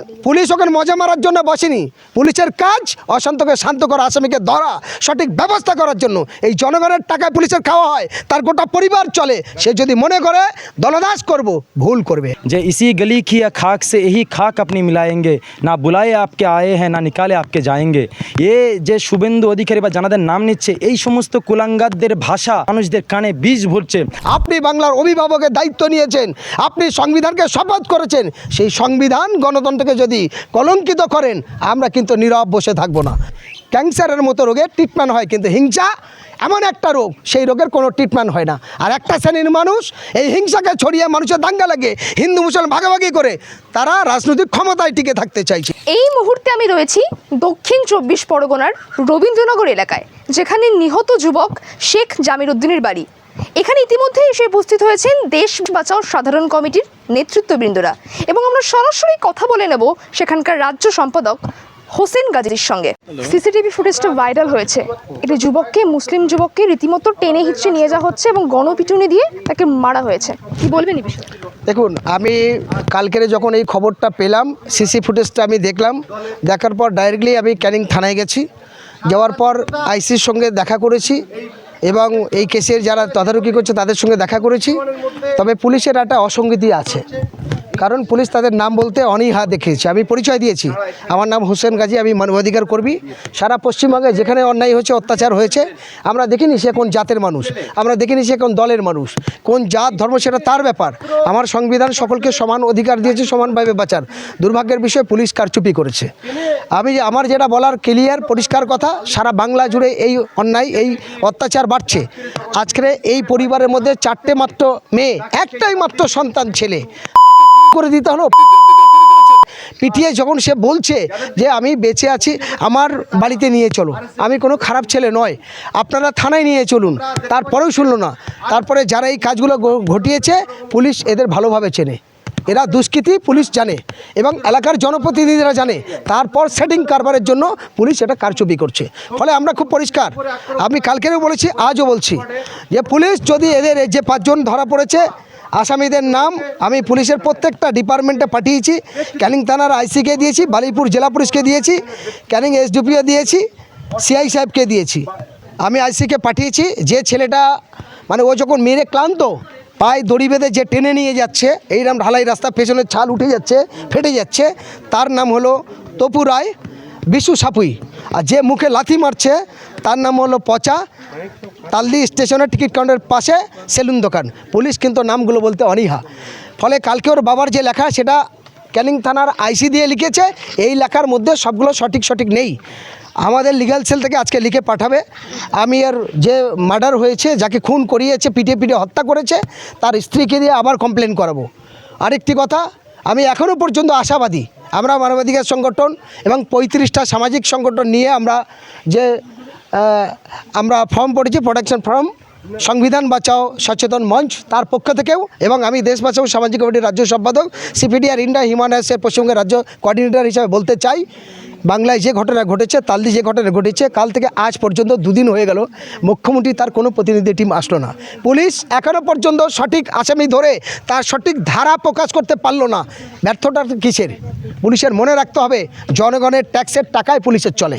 Police ওখানে মজা মারার জন্য বসেনি। পুলিশের কাজ অশান্তকে শান্ত করা আসামিকে ধরা সঠিক ব্যবস্থা করার জন্য। এই জনগণের টাকায় পুলিশের খাওয়া হয় তার গোটা পরিবার চলে। সে যদি মনে করে দলদাস করব ভুল করবে। যে ইসি গলি কি খাক সে এই খাক আপনি মিলায়েঙ্গে। না বুলায়ে আপকে আয়ে হ্যাঁ না নিকালে আপকে যায়েঙ্গে। এ যে শুভেন্দু অধিকারী বা জানাদের নাম নিচ্ছে এই সমস্ত কুলাঙ্গারদের ভাষা মানুষদের কানে বীজ ভরছে। আপনি বাংলার অভিভাবকের দায়িত্ব নিয়েছেন আপনি সংবিধানকে শপথ করেছেন সেই সংবিধান গণতন্ত্র গণতন্ত্রকে যদি কলঙ্কিত করেন, আমরা কিন্তু নীরব বসে থাকব না। ক্যান্সারের মতো রোগের ট্রিটমেন্ট হয় কিন্তু হিংসা, এমন একটা রোগ, সেই রোগের কোনো ট্রিটমেন্ট হয় না। আর একটা শ্রেণির মানুষ, এই হিংসাকে ছড়িয়ে মানুষের দাঙ্গা লাগে, হিন্দু, মুসলমান ভাগাভাগি করে, তারা রাজনৈতিক ক্ষমতায় টিকে থাকতে চাইছে। এই মুহূর্তে আমি রয়েছি দক্ষিণ চব্বিশ পরগনার রবীন্দ্রনগর এলাকায়, যেখানে নিহত যুবক শেখ জামির উদ্দিনের বাড়ি। এখানে ইতিমধ্যে এসে উপস্থিত হয়েছেন দেশ বাঁচাও সাধারণ কমিটির নেতৃত্ববৃন্দরা। এবং আমরা সরাসরি কথা বলে নেব সেখানকার রাজ্য সম্পাদক হোসেন গাজীর সঙ্গে। সিসিটিভি ফুটেজটা ভাইরাল হয়েছে। একটি যুবককে মুসলিম যুবককে রীতিমতো টেনে হিচড়ে নিয়ে যাওয়া হচ্ছে এবং গণপিটুনি দিয়ে তাকে মারা হয়েছে। কি বলবেন দেখুন আমি কালকের যখন এই খবরটা পেলাম সিসি ফুটেজটা আমি দেখলাম দেখার পর ডাইরেক্টলি আমি ক্যানিং থানায় গেছি। যাওয়ার পর আইসির সঙ্গে দেখা করেছি। এবং এই কেসের যারা তদারকি করছে তাদের সঙ্গে দেখা করেছি। তবে পুলিশের একটা অসঙ্গতি আছে। কারণ পুলিশ তাদের নাম বলতে অনীহা দেখিয়েছে। আমি পরিচয় দিয়েছি। আমার নাম হোসেন গাজী, আমি মানবাধিকার কর্মী। সারা পশ্চিমবঙ্গে যেখানে অন্যায় হয়েছে, অত্যাচার হয়েছে, আমরা দেখিনি সে কোন জাতের মানুষ, আমরা দেখিনি সে কোন দলের মানুষ, কোন জাত, ধর্ম সেটা তার ব্যাপার। আমার সংবিধান সকলকে সমান অধিকার দিয়েছে, সমানভাবে বাঁচার। দুর্ভাগ্যের বিষয়ে পুলিশ কারচুপি করেছে। আমি আমার যেটা বলার ক্লিয়ার পরিষ্কার কথা, সারা বাংলা জুড়ে এই অন্যায়, এই অত্যাচার বাড়ছে। আজকের এই পরিবারের মধ্যে চারটে মাত্র মেয়ে, একটাই মাত্র সন্তান ছেলে। করে দিতে হলো। পিটিয়ে যখন সে বলছে যে আমি বেঁচে আছি, আমার বাড়িতে নিয়ে চলো। আমি কোনো খারাপ ছেলে নয়। আপনারা থানায় নিয়ে চলুন। তারপরেও শুনলো না। তারপরে যারা এই কাজগুলো ঘটিয়েছে, পুলিশ এদের ভালোভাবে চেনে। এরা দুষ্কৃতি, পুলিশ জানে এবং এলাকার জনপ্রতিনিধিরা জানে। তারপর সেটিং কারবারের জন্য পুলিশ এটা কারচুপি করছে। ফলে আমরা খুব পরিষ্কার। আমি কালকেরও বলেছি, আজও বলছি যে পুলিশ যদি এদের যে পাঁচজন ধরা পড়েছে আসামিদের নাম আমি পুলিশের প্রত্যেকটা ডিপার্টমেন্টে পাঠিয়েছি। ক্যানিং থানার আইসিকে দিয়েছি, বালিপুর জেলা পুলিশকে দিয়েছি, ক্যানিং এসডিপিও দিয়েছি, সিআই সাহেবকে দিয়েছি। আমি আইসিকে পাঠিয়েছি, যে ছেলেটা মানে ও যখন মেরে ক্লান্ত, পায়ে দড়ি বেঁধে যে টেনে নিয়ে যাচ্ছে এইরকম ঢালাই রাস্তা পেছনের ছাল উঠে যাচ্ছে, ফেটে যাচ্ছে, তার নাম হলো তপু রায়, বিশু সাপুই। আর যে মুখে লাথি মারছে তার নাম হলো পচা। তালদি স্টেশনের টিকিট কাউন্টারের পাশে সেলুন দোকান। পুলিশ কিন্তু নামগুলো বলতে অনীহা। ফলে কালকে ওর বাবার যে লেখা, সেটা ক্যানিং থানার আইসি দিয়ে লিখেছে। এই লেখার মধ্যে সবগুলো সঠিক সঠিক নেই। আমাদের লিগাল সেল থেকে আজকে লিখে পাঠাবে। আমি এর যে মার্ডার হয়েছে, যাকে খুন করিয়েছে পিটে পিটে হত্যা করেছে, তার স্ত্রীকে দিয়ে আবার কমপ্লেন করাবো। আরেকটি কথা, আমি এখনও পর্যন্ত আশাবাদী। আমরা মানবাধিকার সংগঠন এবং পঁয়ত্রিশটা সামাজিক সংগঠন নিয়ে আমরা যে আমরা ফর্ম পড়েছি প্রোটেকশন ফর্ম সংবিধান বাঁচাও, সচেতন মঞ্চ, তার পক্ষ থেকেও, এবং আমি দেশ বাঁচাও সামাজিক কমিটির রাজ্য সম্পাদক সিপিডি আর ইন্ডিয়া হিউম্যান রাইটসের পশ্চিমবঙ্গের রাজ্য কোঅর্ডিনেটর হিসাবে বলতে চাই, বাংলায় যে ঘটনা ঘটেছে, তালদি যে ঘটনা ঘটেছে, কাল থেকে আজ পর্যন্ত দুদিন হয়ে গেল, মুখ্যমন্ত্রী তার কোনো প্রতিনিধি টিম আসলো না। পুলিশ এখনও পর্যন্ত সঠিক আসামি ধরে তার সঠিক ধারা প্রকাশ করতে পারল না। ব্যর্থটা কিসের? পুলিশের মনে রাখতে হবে, জনগণের ট্যাক্সের টাকায় পুলিশের চলে।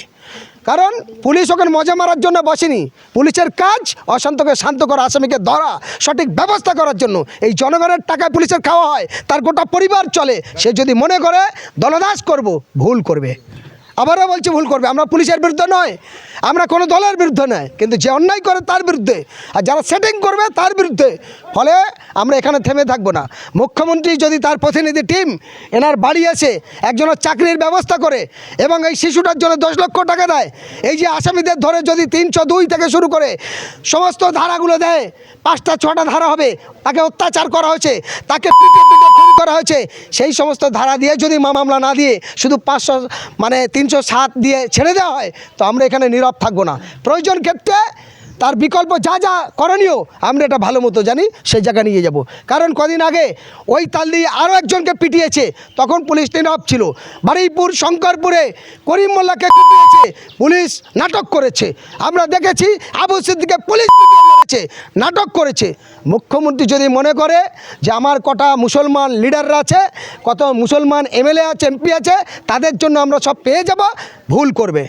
কারণ পুলিশ ওখানে মজা মারার জন্য বসেনি। পুলিশের কাজ অশান্তকে শান্ত করা, আসামিকে ধরা, সঠিক ব্যবস্থা করার জন্য। এই জনগণের টাকায় পুলিশের খাওয়া হয়, তার গোটা পরিবার চলে। সে যদি মনে করে দলদাস করব, ভুল করবে। আবারও বলছি ভুল করবে, আমরা পুলিশের বিরুদ্ধে নয়, আমরা কোনো দলের বিরুদ্ধে নয়, কিন্তু যে অন্যায় করে তার বিরুদ্ধে আর যারা সেটিং করবে তার বিরুদ্ধে, ফলে আমরা এখানে থেমে থাকব না। মুখ্যমন্ত্রী যদি তার প্রতিনিধি টিম এনার বাড়ি এসে একজনের চাকরির ব্যবস্থা করে এবং এই শিশুটার জন্য দশ লক্ষ টাকা দেয়, এই যে আসামিদের ধরে যদি তিনশো দুই থেকে শুরু করে সমস্ত ধারাগুলো দেয়, পাঁচটা ছটা ধারা হবে, তাকে অত্যাচার করা হয়েছে, তাকে পিটে পিটে খুন করা হয়েছে, সেই সমস্ত ধারা দিয়ে যদি মামলা না দিয়ে শুধু পাঁচশো মানে তিনশো সাত দিয়ে ছেড়ে দেওয়া হয় তো আমরা এখানে নীরব থাকব না। প্রয়োজন ক্ষেত্রে তার বিকল্প যা যা করণীয়, আমরা এটা ভালো মতো জানি, সেই জায়গায় নিয়ে যাব। কারণ কদিন আগে ওই তাল দিয়ে আরও একজনকে পিটিয়েছে, তখন পুলিশ নীরব ছিল। বারুইপুর শঙ্করপুরে করিম মোল্লাকে পিটিয়েছে, পুলিশ নাটক করেছে। আমরা দেখেছি, আবু সিদ্দিকে পুলিশ মেরেছে, নাটক করেছে। মুখ্যমন্ত্রী যদি মনে করে যে আমার কটা মুসলমান লিডাররা আছে, কত মুসলমান এমএলএ আছে, এমপি আছে, তাদের জন্য আমরা সব পেয়ে যাব, ভুল করবে।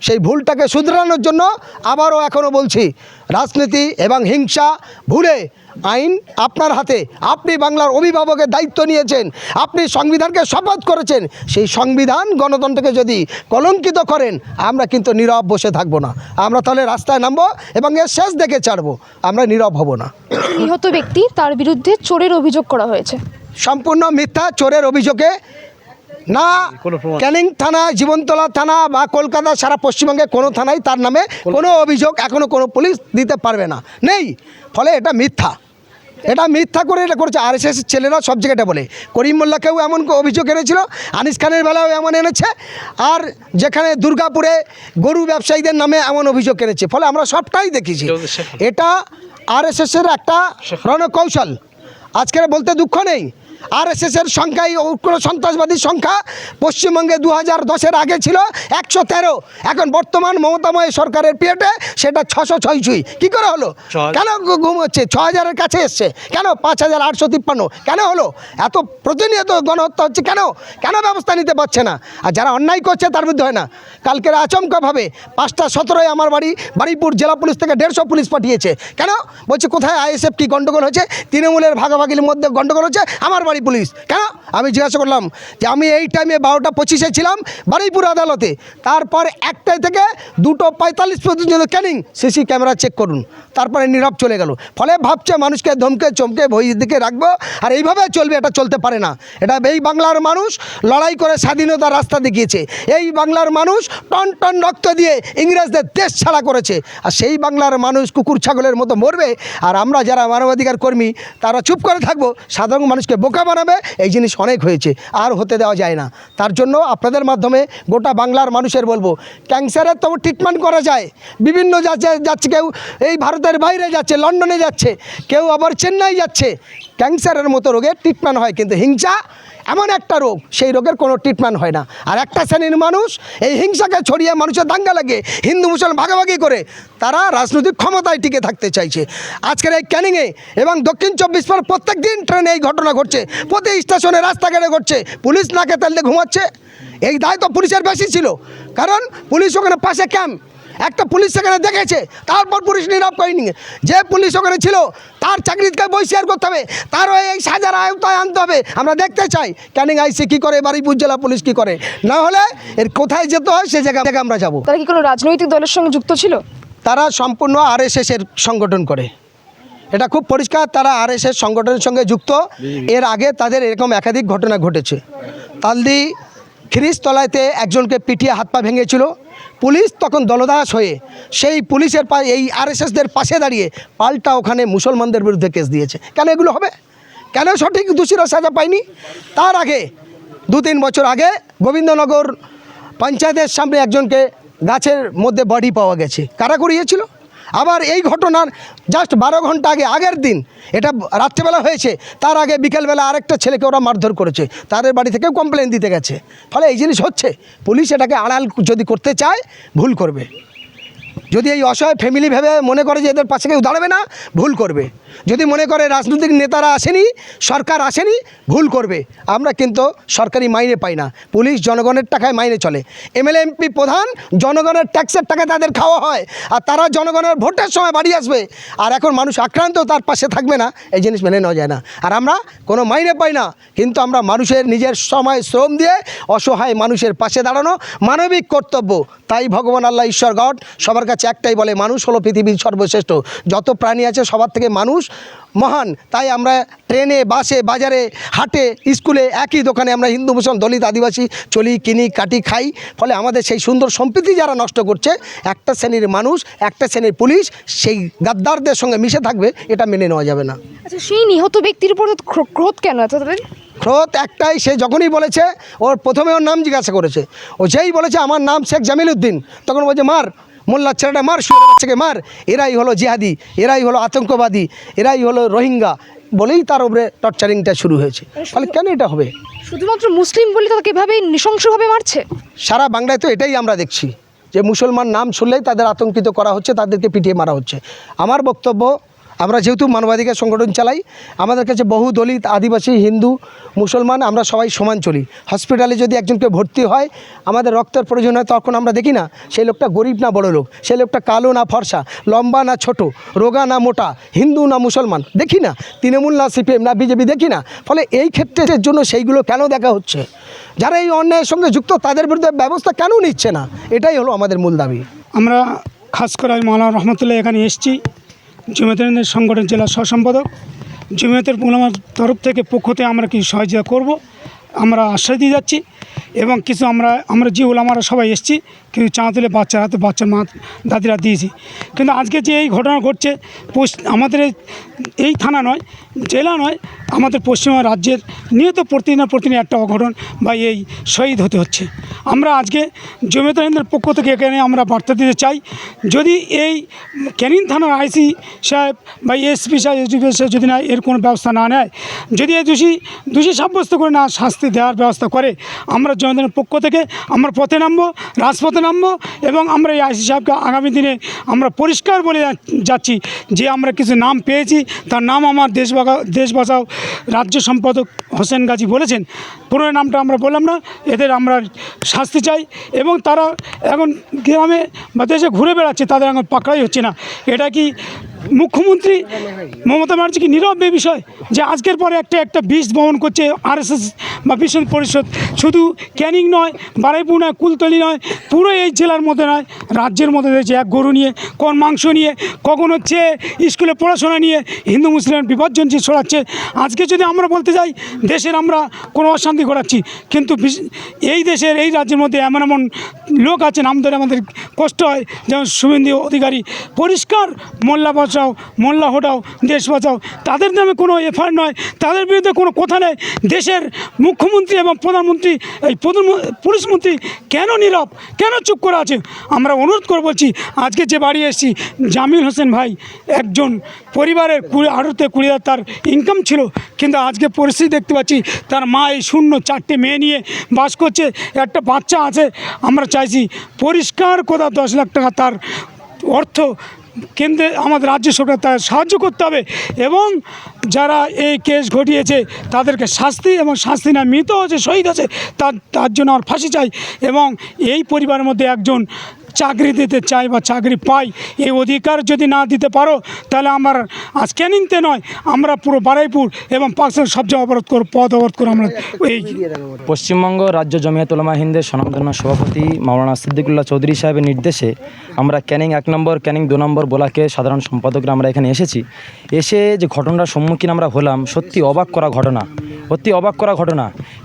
সেই ভুলটাকে শুধরানোর জন্য আবারও এখনও বলছি রাজনীতি এবং হিংসা ভুলে আইন আপনার হাতে। আপনি বাংলার অভিভাবকের দায়িত্ব নিয়েছেন আপনি সংবিধানকে শপথ করেছেন সেই সংবিধান গণতন্ত্রকে যদি কলঙ্কিত করেন আমরা কিন্তু নীরব বসে থাকব না। আমরা তাহলে রাস্তায় নামবো এবং এর শেষ দেখে ছাড়বো। আমরা নীরব হব না। নিহত ব্যক্তি তার বিরুদ্ধে চোরের অভিযোগ করা হয়েছে। সম্পূর্ণ মিথ্যা চোরের অভিযোগে না ক্যানিং থানা জীবনতলা থানা বা কলকাতা সারা পশ্চিমবঙ্গে কোনো থানায় তার নামে কোনো অভিযোগ এখনও কোনো পুলিশ দিতে পারবে না। নেই। ফলে এটা মিথ্যা। এটা মিথ্যা করে এটা করেছে আর এস ছেলেরা সব জায়গাটা বলে। করিম মোল্লাকেও এমন অভিযোগ এনেছিল আনিস খানের বেলাও এমন এনেছে আর যেখানে দুর্গাপুরে গরু ব্যবসায়ীদের নামে এমন অভিযোগ এনেছে। ফলে আমরা সবটাই দেখেছি। এটা আর এস এর একটা রণকৌশল। আজকের বলতে দুঃখ নেই। আর এস এর সংখ্যায় কোনো সন্ত্রাসবাদীর সংখ্যা পশ্চিমবঙ্গে দু হাজার দশের আগে ছিল একশো তেরো। এখন বর্তমান মমতাময় সরকারের পিরিয়ডে সেটা ছশো ছয় ছুঁই কী করে হলো? কেন ঘুম হচ্ছে? ছ হাজারের কাছে এসছে। কেন পাঁচ হাজার আটশো তিপ্পান্ন? কেন হলো? এত প্রতিনিয়ত গণহত্যা হচ্ছে কেন? কেন ব্যবস্থা নিতে পারছে না? আর যারা অন্যায় করছে তার বিরুদ্ধে হয় না। কালকের আচমকাভাবে পাঁচটা সতেরোয় আমার বাড়ি বাড়িপুর জেলা পুলিশ থেকে দেড়শো পুলিশ পাঠিয়েছে। কেন? বলছে কোথায় আইএসএফ কি গণ্ডগোল হয়েছে? তৃণমূলের ভাগাভাগির মধ্যে গণ্ডগোল হচ্ছে। আমার বাড়ি পুলিশ কেন? আমি জিজ্ঞাসা করলাম যে আমি এই টাইমে বারোটা পঁচিশে ছিলাম বারুইপুর আদালতে। তারপর একটাই থেকে দুটো পঁয়তাল্লিশ পর্যন্ত ক্যানিং সিসি ক্যামেরা চেক করুন। তারপরে নীরব চলে গেল। ফলে ভাবছে মানুষকে ধমকে চমকে ভয়ের দিকে রাখব, আর এইভাবে চলবে, এটা চলতে পারে না। এটা এই বাংলার মানুষ লড়াই করে স্বাধীনতার রাস্তা দেখিয়েছে। এই বাংলার মানুষ টন টন রক্ত দিয়ে ইংরেজদের দেশ ছাড়া করেছে। আর সেই বাংলার মানুষ কুকুর, ছাগলের মতো মরবে। আর আমরা যারা মানবাধিকার কর্মী, তারা চুপ করে থাকব, সাধারণ মানুষকে বোকা বানাবে এই জিনিস অনেক হয়েছে, আর হতে দেওয়া যায় না। তার জন্য আপনাদের মাধ্যমে গোটা বাংলার মানুষের বলব ক্যান্সারের তো ট্রিটমেন্ট করা যায়। বিভিন্ন যাচ্ছে যাচ্ছে কেউ এই ভারতের বাইরে যাচ্ছে, লন্ডনে যাচ্ছে, কেউ আবার চেন্নাই যাচ্ছে। ক্যান্সারের মতো রোগের ট্রিটমেন্ট হয়, কিন্তু হিংসা এমন একটা রোগ, সেই রোগের কোনো ট্রিটমেন্ট হয় না। আর একটা শ্রেণির মানুষ এই হিংসাকে ছড়িয়ে মানুষের দাঙ্গা লাগে, হিন্দু, মুসলমান ভাগাভাগি করে, তারা রাজনৈতিক ক্ষমতায় টিকে থাকতে চাইছে। আজকের এই ক্যানিংয়ে এবং দক্ষিণ চব্বিশ পর প্রত্যেক দিন ট্রেনে এই ঘটনা ঘটছে। প্রতি স্টেশনে রাস্তাঘাটে ঘটছে। পুলিশ নাকে তেললে ঘুমাচ্ছে। এই দায় তো পুলিশের বেশি ছিল। কারণ পুলিশ ওখানে পাশে ক্যাম্প। একটা পুলিশ সেখানে দেখেছে তারপর পুলিশ নীরব করেনি যে পুলিশ ওখানে ছিল তার চাকরিকে বহিষ্কার করতে হবে তারও এই সাজার আয়তায় আনতে হবে। আমরা দেখতে চাই ক্যানিং আইসি কী করে বারুইপুর জেলা পুলিশ কী করে। না হলে এর কোথায় যেতে হয় সে জায়গা থেকে আমরা যাব। তারা কি কোনো রাজনৈতিক দলের সঙ্গে যুক্ত ছিল? তারা সম্পূর্ণ আর আরএসএসের সংগঠন করে। এটা খুব পরিষ্কার তারা আর আরএসএস সংগঠনের সঙ্গে যুক্ত। এর আগে তাদের এরকম একাধিক ঘটনা ঘটেছে। তালদি খিরিস্তলাইতে একজনকে পিটিয়ে হাত পা ভেঙেছিল। পুলিশ তখন দলদাস হয়ে সেই পুলিশের পা এই আরএসএসদের পাশে দাঁড়িয়ে পাল্টা ওখানে মুসলমানদের বিরুদ্ধে কেস দিয়েছে। কেন এগুলো হবে? কেন সঠিক দোষীরা সাজা পায়নি? তার আগে দু তিন বছর আগে গোবিন্দনগর পঞ্চায়েতের সামনে একজনকে গাছের মধ্যে বডি পাওয়া গেছে। কারা করিয়েছিল? আবার এই ঘটনার জাস্ট বারো ঘণ্টা আগে, আগের দিন, এটা রাত্রেবেলা হয়েছে, তার আগে বিকেলবেলা আরেকটা ছেলেকে ওরা মারধর করেছে, তাদের বাড়ি থেকেও কমপ্লেন দিতে গেছে। ফলে এই জিনিস হচ্ছে, পুলিশ এটাকে আড়াল যদি করতে চায়, ভুল করবে। যদি এই অসহায় ফ্যামিলি ভেবে মনে করে যে এদের পাশে কেউ দাঁড়াবে না, ভুল করবে। যদি মনে করে রাজনৈতিক নেতারা আসেনি, সরকার আসেনি, ভুল করবে। আমরা কিন্তু সরকারি মাইনে পাই না। পুলিশ জনগণের টাকায় মাইনে চলে। এমএলএ, এমপি প্রধান জনগণের ট্যাক্সের টাকা তাদের খাওয়া হয় আর তারা জনগণের ভোটের সময় বাড়ি আসবে। আর এখন মানুষ আক্রান্ত, তার পাশে থাকবে না, এই জিনিস মেনে নেওয়া যায় না। আর আমরা কোনো মাইনে পাই না, কিন্তু আমরা মানুষের নিজের সময় শ্রম দিয়ে অসহায় মানুষের পাশে দাঁড়ানো মানবিক কর্তব্য। তাই ভগবান আল্লাহ ঈশ্বর গড, সবার কাছে একটাই বলে মানুষ হলো পৃথিবীর সর্বশ্রেষ্ঠ। যত প্রাণী আছে সবার থেকে মানুষ মহান। তাই আমরা ট্রেনে বাসে বাজারে হাটে স্কুলে একই দোকানে আমরা হিন্দু মুসলমান দলিত আদিবাসী চলি কিনি কাটি খাই। ফলে আমাদের সেই সুন্দর সম্প্রীতি যারা নষ্ট করছে একটা শ্রেণির মানুষ একটা শ্রেণির পুলিশ সেই গাদ্দারদের সঙ্গে মিশে থাকবে এটা মেনে নেওয়া যাবে না। আচ্ছা সেই নিহত ব্যক্তির উপর ক্রোধ কেন এত তাদের ক্রোধ একটাই সে যখনই বলেছে ওর প্রথমে ওর নাম জিজ্ঞাসা করেছে। ও যেই বলেছে আমার নাম শেখ জামিল উদ্দিন তখন বলছে মার মোল্লার ছেলেটা মার শুয়ে বাচ্চাকে মার। এরাই হলো জিহাদি এরাই হলো আতঙ্কবাদী এরাই হলো রোহিঙ্গা বলেই তার উপরে টর্চারিংটা শুরু হয়েছে। তাহলে কেন এটা হবে? শুধুমাত্র মুসলিম বলে তাকে এভাবেই নৃশংসভাবে মারছে? সারা বাংলায় তো এটাই আমরা দেখছি যে মুসলমান নাম শুনলেই তাদের আতঙ্কিত করা হচ্ছে তাদেরকে পিটিয়ে মারা হচ্ছে। আমার বক্তব্য আমরা যেহেতু মানবাধিকার সংগঠন চালাই, আমাদের কাছে বহু দলিত, আদিবাসী, হিন্দু, মুসলমান, আমরা সবাই সমান চলি। হসপিটালে যদি একজনকে ভর্তি হয়, আমাদের রক্তের প্রয়োজন হয়, তখন আমরা দেখি না, সেই লোকটা গরিব না বড় লোক, সেই লোকটা কালো না ফর্সা, লম্বা না ছোট, রোগা না মোটা, হিন্দু না মুসলমান, দেখি না, তৃণমূল না সিপিএম, না বিজেপি, দেখি না। ফলে এই ক্ষেত্রের জন্য সেইগুলো কেন দেখা হচ্ছে? যারা এই অন্যায়ের সঙ্গে যুক্ত, তাদের বিরুদ্ধে ব্যবস্থা কেন নিচ্ছে না? এটাই হলো আমাদের মূল দাবি। আমরা খাস করে মাওলানা রহমতুল্লাহ এখানে এসেছি। জমিয়তের সংগঠন জেলা সহসম্পাদক। জমিয়তের মোলামার তরফ থেকে পক্ষতে আমরা কি সহযোগিতা করব? আমরা আশ্বাস দিয়ে যাচ্ছি এবং কিছু আমরা আমরা যে ওলামারা সবাই এসেছি, কিছু চা তুলে বাচ্চার হাতে বাচ্চার মা, দাদিরা দিয়েছি। কিন্তু আজকে যে এই ঘটনা ঘটছে আমাদের এই- থানা নয়, জেলা নয়, আমাদের পশ্চিমবঙ্গ রাজ্যের নিয়ত প্রতিদিন প্রতিদিন একটা অঘটন বা এই শহীদ হতে হচ্ছে। আমরা আজকে জমিয়তের পক্ষ থেকে এখানে আমরা বার্তা দিতে চাই, যদি এই ক্যানিং থানার আইসি সাহেব বা এসপি সাহেব এসডিপি সাহেব যদি না এর কোনো ব্যবস্থা না নেয়, যদি এই দোষী দোষী সাব্যস্ত করে না শাস্তি দেওয়ার ব্যবস্থা করে আমরা জমিয়তের পক্ষ থেকে আমরা পথে নামবো, রাজপথে নামবো এবং আমরা এই আইসি সাহেবকে আগামী দিনে আমরা পরিষ্কার বলে যাচ্ছি যে আমরা কিছু নাম পেয়েছি। তার নাম আমার দেশ দেশ বাঁচাও রাজ্য সম্পাদক হোসেন গাজী বলেছেন। পুরো নামটা আমরা বললাম না, এদের আমরা শাস্তি চাই এবং তারা এখন গ্রামে বা দেশে ঘুরে বেড়াচ্ছে, তাদের এখন পাকড়াই হচ্ছে না। এটা কি মুখ্যমন্ত্রী মমতা ব্যানার্জি কি নীরব এ বিষয় যে আজকের পরে একটা একটা বিষ বহন করছে আরএসএস বা বিশ্ব পরিষদ। শুধু ক্যানিং নয়, বারাইপুর নয়, কুলতলি নয়, পুরো এই জেলার মধ্যে নয় রাজ্যের মধ্যে রয়েছে এক গরু নিয়ে, কোন মাংস নিয়ে, কখন হচ্ছে স্কুলে পড়াশোনা নিয়ে হিন্দু মুসলিম বিভাজন যে ছড়াচ্ছে। আজকে যদি আমরা বলতে যাই, দেশের আমরা কোনো অশান্তি ঘটাচ্ছি, কিন্তু এই দেশের, এই রাজ্যের মধ্যে এমন এমন লোক আছেন আমাদের আমাদের কষ্ট হয়, যেমন শুভেন্দু অধিকারী। পরিষ্কার, মোল্লা বাঁচাও, মোল্লা হটাও, দেশ বাঁচাও, তাদের নামে কোনো এফআইআর নয়, তাদের বিরুদ্ধে কোনো কথা নেই। দেশের মুখ্যমন্ত্রী এবং প্রধানমন্ত্রী, এই প্রধান পুলিশ মন্ত্রী কেন নীরব, কেন চুপ করে আছে? আমরা অনুরোধ করে বলছি, আজকে যে বাড়ি এসেছি, জামিল হোসেন ভাই, একজন পরিবারের কুড়ি, আড়তে কুড়ি হাজার তার ইনকাম ছিল, কিন্তু আজকে পরিস্থিতি দেখতে পাচ্ছি, তার মা এই শূন্য চারটে মেয়ে নিয়ে বাস করছে, একটা বাচ্চা আছে, আমরা চাইছি পরিষ্কার কোথাও দশ লাখ টাকা তার অর্থ কেন্দ্রে, আমাদের রাজ্য সরকার তার সাহায্য করতে হবে, এবং যারা এই কেস ঘটিয়েছে, তাদেরকে শাস্তি এবং শাস্তি না, মৃত হচ্ছে শহীদ আছে তার তার জন্য আমার ফাঁসি চাই, এবং এই পরিবারের মধ্যে একজন চাকরি দিতে চাই বা চাকরি পাই, এই অধিকার যদি না দিতে পারো, তাহলে আমার আজ ক্যানিংতে নয়, আমরা পুরো বারাইপুর এবং পাকসার সব জায়গা অবরোধ করো পথ অবরোধ করে আমরা এই পশ্চিমবঙ্গ রাজ্য জমিয়ত উলামা হিন্দের স্বনামধন্য সভাপতি মাওলানা সিদ্দিকুল্লাহ চৌধুরী সাহেবের নির্দেশে আমরা ক্যানিং এক নম্বর, ক্যানিং দু নম্বর বোলাকে সাধারণ সম্পাদকরা আমরা এখানে এসেছি। এসে যে ঘটনার সম্মুখীন আমরা হলাম, সত্যি অবাক করা ঘটনা সত্যি অবাক করা ঘটনা।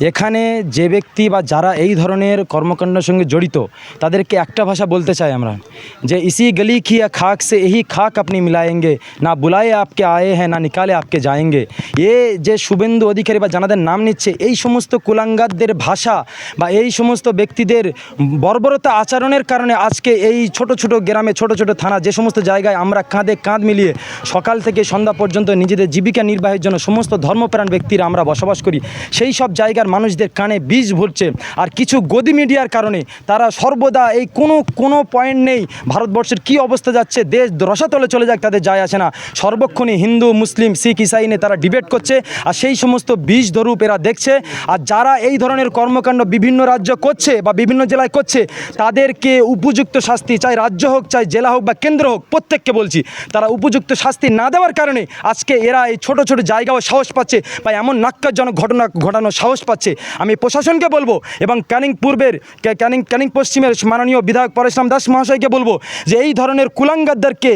এখানে যে ব্যক্তি বা যারা এই ধরনের কর্মকাণ্ডের সঙ্গে জড়িত, তাদেরকে একটা ভাষা বলতে চাই আমরা যে ইসি গলি কি খাক সে यही খাক আপনি মিলায়েঙ্গে না বুলায়ে আপকে আয়ে হ্যাঁ না নিকালে আপকে যায়েঙ্গে এ যে শুভেন্দু অধিকারী বা জানাদের নাম নিচ্ছে এই সমস্ত কুলাঙ্গারদের ভাষা বা এই সমস্ত ব্যক্তিদের বর্বরতা আচরণের কারণে আজকে এই ছোট ছোট গ্রামে ছোট ছোট থানা যে সমস্ত জায়গায় আমরা কাঁধে কাঁধ মিলিয়ে সকাল থেকে সন্ধ্যা পর্যন্ত নিজেদের জীবিকা নির্বাহের জন্য সমস্ত ধর্মপ্রাণ ব্যক্তিরা আমরা বসবাস করি। সেই সব জায়গার মানুষদের কানে বীজ ভরছে। আর কিছু গদি মিডিয়ার কারণে তারা সর্বদা এই কোনো কোনো পয়েন্ট নেই। ভারতবর্ষের কী অবস্থা যাচ্ছে, দেশ রসাতলে চলে যাক, তাদের যায় আসে না। সর্বক্ষণই হিন্দু, মুসলিম, শিখ, ইসাই নিয়ে তারা ডিবেট করছে, আর সেই সমস্ত বীজ ধরূপ এরা দেখছে। আর যারা এই ধরনের কর্মকাণ্ড বিভিন্ন রাজ্য করছে বা বিভিন্ন জেলায় করছে, তাদেরকে উপযুক্ত শাস্তি চাই, রাজ্য হোক, চাই জেলা হোক বা কেন্দ্র হোক, প্রত্যেককে বলছি, তারা উপযুক্ত শাস্তি না দেওয়ার কারণে আজকে এরা এই ছোট ছোট জায়গাও সাহস পাচ্ছে বা এমন নাক্কারজনক ঘটনা ঘটানোর সাহস পাচ্ছে। আমি প্রশাসনকে বলব এবং ক্যানিং পূর্বের, ক্যানিং ক্যানিং পশ্চিমের মাননীয় বিধায়ক পরেশরাম দাস মহাশয়কে বলব যে এই ধরনের কুলাঙ্গারদেরকে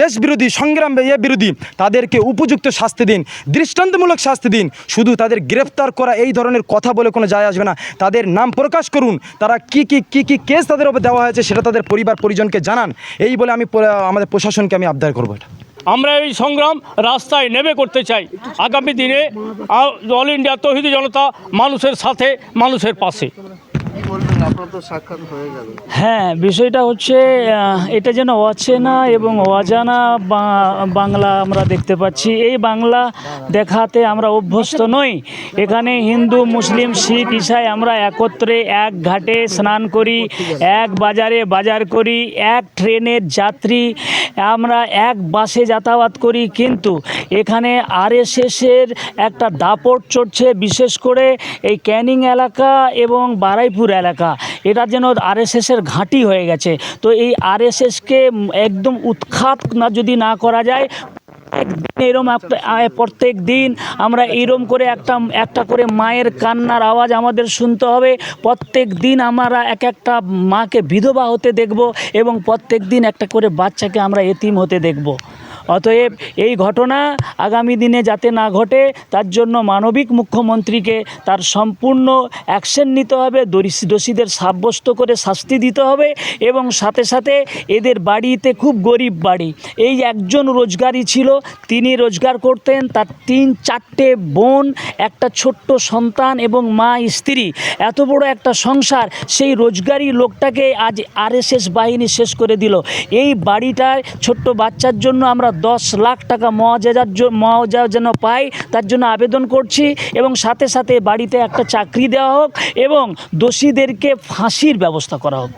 দেশ বিরোধী সংগ্রাম বিরোধী তাদেরকে উপযুক্ত শাস্তি দিন, দৃষ্টান্তমূলক শাস্তি দিন। শুধু তাদের গ্রেফতার করা এই ধরনের কথা বলে কোনো যায় আসবে না। তাদের নাম প্রকাশ করুন। তারা কি কি কি কি কেস তাদের উপর দেওয়া হয়েছে সেটা তাদের পরিবার পরিজনকে জানান। এই বলে আমি আমাদের প্রশাসনকে আমি আবদার করব এটা। আমরা এই সংগ্রাম রাস্তায় নেমে করতে চাই। আগামী দিনে অল ইন্ডিয়া তহিদি জনতা মানুষের সাথে, মানুষের পাশে। হয়ে বিষয়টা হচ্ছে এটা যেন অচেনা এবং অজানা বাংলা আমরা দেখতে পাচ্ছি। এই বাংলা দেখাতে আমরা অভ্যস্ত নই। এখানে হিন্দু, মুসলিম, শিখ, ইসাই আমরা একত্রে এক ঘাটে স্নান করি, এক বাজারে বাজার করি, এক ট্রেনের যাত্রী, আমরা এক বাসে যাতায়াত করি। কিন্তু এখানে আরএসএসের একটা দাপট চড়ছে, বিশেষ করে এই ক্যানিং এলাকা এবং বারাইপুর এলাকা। এটা যেন আরএসএসের ঘাঁটি হয়ে গেছে। তো এই আরএসএসকে একদম উৎখাত না যদি না করা যায় এরম প্রত্যেক দিন আমরা এরম করে একটা একটা করে মায়ের কান্নার আওয়াজ আমাদের শুনতে হবে। প্রত্যেক দিন আমরা এক একটা মাকে বিধবা হতে দেখব এবং প্রত্যেক দিন একটা করে বাচ্চাকে আমরা এতিম হতে দেখব। অতএব এই ঘটনা আগামী দিনে যাতে না ঘটে, তার জন্য মানবিক মুখ্যমন্ত্রীকে তার সম্পূর্ণ অ্যাকশন নিতে হবে, দোষী- দোষীদের সাব্যস্ত করে শাস্তি দিতে হবে এবং সাথে সাথে এদের বাড়িতে খুব গরিব বাড়ি। এই একজন রোজগারি ছিল, তিনি রোজগার করতেন, তার তিন, চারটে বোন, একটা ছোট্ট সন্তান এবং মা, স্ত্রী। এত বড় একটা সংসার, সেই রোজগারি লোকটাকে আজ আরএসএস বাহিনী শেষ করে দিল। এই বাড়িটায় ছোট্ট বাচ্চার জন্য আমরা দশ লাখ টাকা মহাজার মহাজা যেন পাই, তার জন্য আবেদন করছি এবং সাথে সাথে বাড়িতে একটা চাকরি দেওয়া হোক এবং দোষীদেরকে ফাঁসির ব্যবস্থা করা হোক।